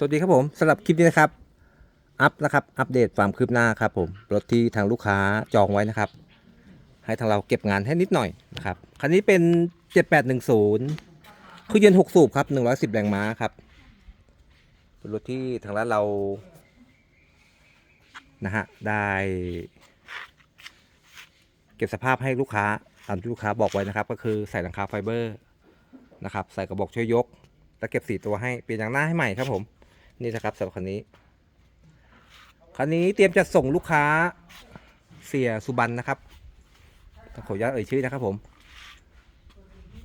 สวัสดีครับผมสำหรับคลิปนี้นะครับ อัพนะครับ อัปเดตความคืบหน้าครับผมรถที่ทางลูกค้าจองไว้นะครับ ให้ทางเราเก็บงานให้นิดหน่อยนะครับคันนี้เป็น 7810คือเย็น6สูบครับ 110 แรงม้าครับเป็นรถที่ทางร้านเรานะฮะได้ เก็บสภาพให้ลูกค้าตามที่ลูกค้าบอกไว้นะครับ ก็คือใส่หลังคาไฟเบอร์นะครับ ใส่กระบอกช่วยยกแล้วเก็บสีตัวให้เปลี่ยนยางหน้าให้ใหม่ครับผม นี่นะครับสำหรับคันนี้คันนี้เตรียมจะส่งลูกค้าเสียสุบันนะครับขออนุญาตเอ่ยชื่อนะครับผม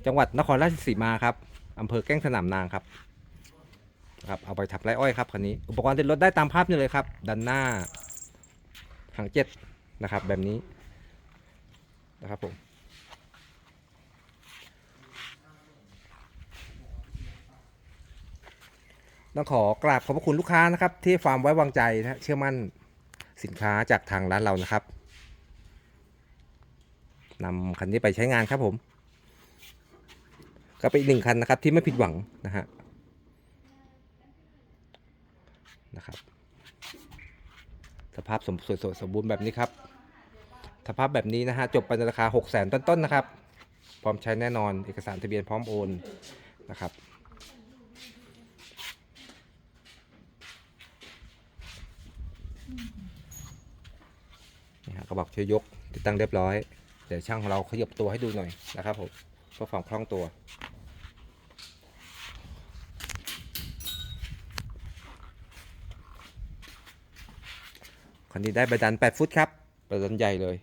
จังหวัดนครราชสีมาครับอำเภอแก้งสนามนางครับครับเอาไปทับไรอ้อยครับคันนี้ อุปกรณ์ติดรถได้ตามภาพนี่เลยครับ ดันหน้าหางเจ็ดนะครับ แบบนี้นะครับผม ต้องขอกราบขอบพระคุณลูกค้านะครับ ที่ความไว้วางใจนะเชื่อมั่นสินค้าจากทางร้านเรานะครับนำคันนี้ไปใช้งานครับผม ก็เป็นอีกหนึ่งคันนะครับที่ไม่ผิดหวังนะฮะนะครับ สภาพสมสวยสมบูรณ์แบบนี้ครับ สภาพแบบนี้นะฮะจบไปในราคา 6 0แสนต้นๆนะครับ พร้อมใช้แน่นอนเอกสารทะเบียนพร้อมโอนนะครับ นี่ฮะ กระบอกช่วยยกติดตั้งเรียบร้อย เดี๋ยวช่างของเราขยับตัวให้ดูหน่อยนะครับผมเพื่อความคล่องตัวคันนี้ได้ใบดัน 8 ฟุตครับใบดันใหญ่เลย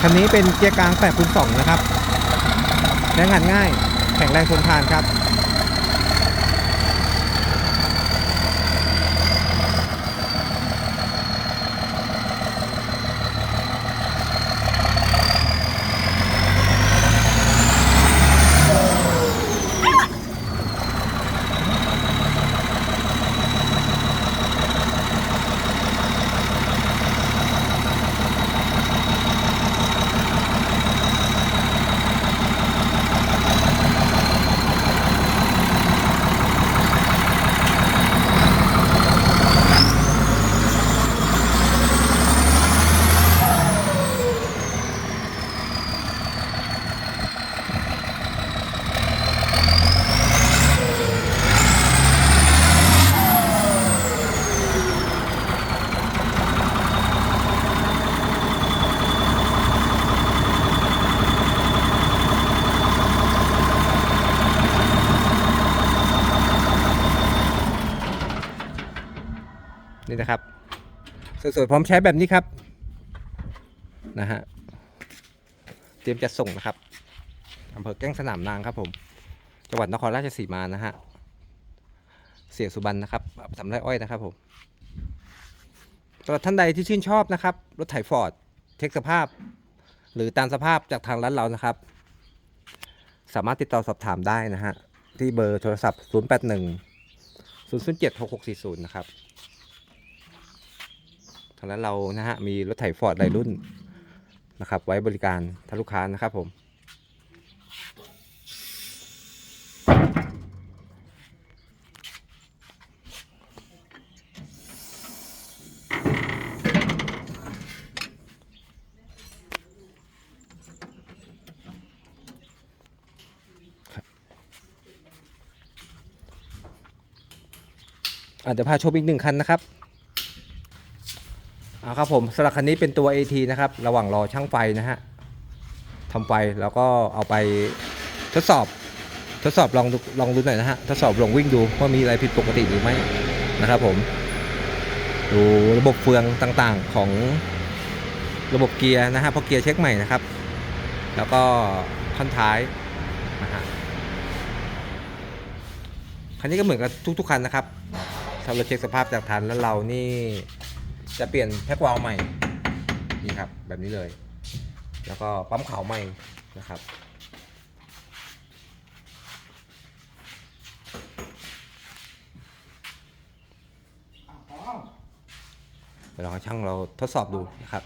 คันนี้เป็นเกียร์กลาง8คูณ2นะครับใช้งานง่าย แข็งแรงทนทานครับ นี่นะครับสวยๆพร้อมใช้แบบนี้ครับนะฮะเตรียมจะส่งนะครับอำเภอแก้งสนามนางครับผมจังหวัดนครราชสีมานะฮะเสียสุบรรณนะครับสำไรอ้อยนะครับผมสำหรับท่านใดที่ชื่นชอบนะครับ รถไถฟอร์ดเช็คสภาพ หรือตามสภาพจากทางร้านเรานะครับ สามารถติดต่อสอบถามได้นะฮะที่เบอร์โทรศัพท์ 081 007 6640 นะครับ ทางร้านเรานะฮะมีรถไถฟอร์ดหลายรุ่นนะครับ ไว้บริการท่านลูกค้านะครับผมอาจจะพาชมอีกหนึ่งคันนะครับ เอาครับผมสำหรับคันนี้เป็นตัว AT นะครับ ระหว่างรอช่างไฟนะฮะทำไฟแล้วก็เอาไปทดสอบ ทดสอบลองลองดูหน่อยนะฮะ ทดสอบลองวิ่งดูว่ามีอะไรผิดปกติหรือไม่นะครับผม ดูระบบเฟืองต่างๆของระบบเกียร์นะฮะพราะเกียร์เช็คใหม่นะครับ แล้วก็ท่อนท้ายนะฮะคันนี้ก็เหมือนกับทุกๆคันนะครับถ้าเราเช็คสภาพจากทันแล้วเรานี่ จะเปลี่ยนแพ็กวาลใหม่นี่ครับแบบนี้เลย แล้วก็ปั๊มขาวใหม่นะครับเดี๋ยวลองให้ช่างเราทดสอบดูนะครับ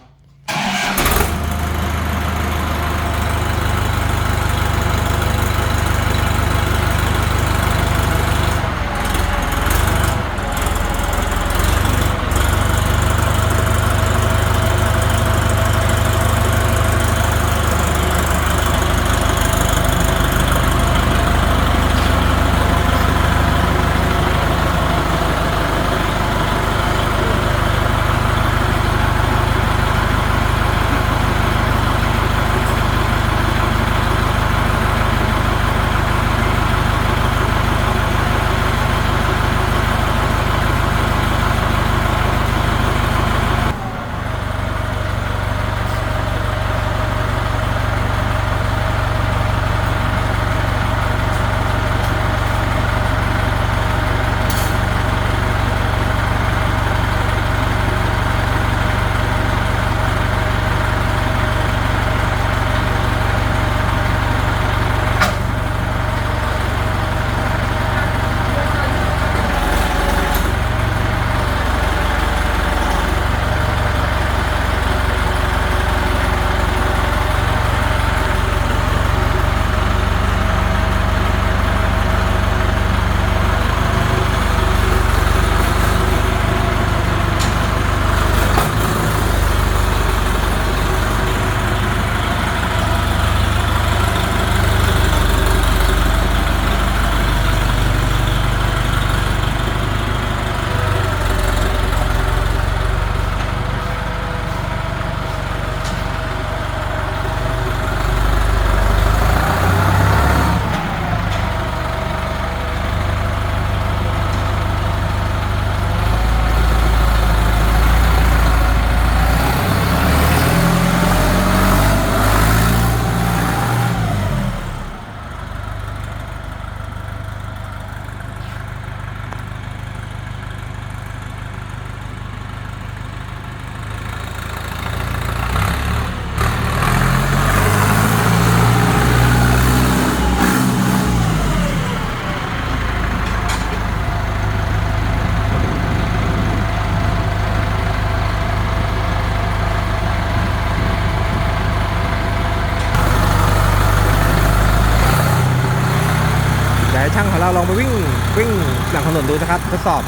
เราลองไปวิ่งวิ่งหลังถนนดูนะครับทดสอบ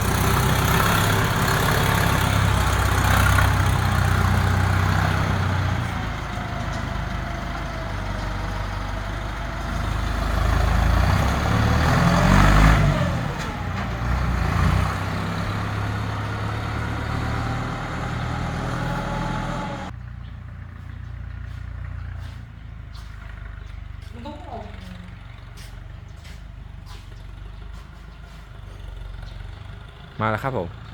มาแล้วครับผม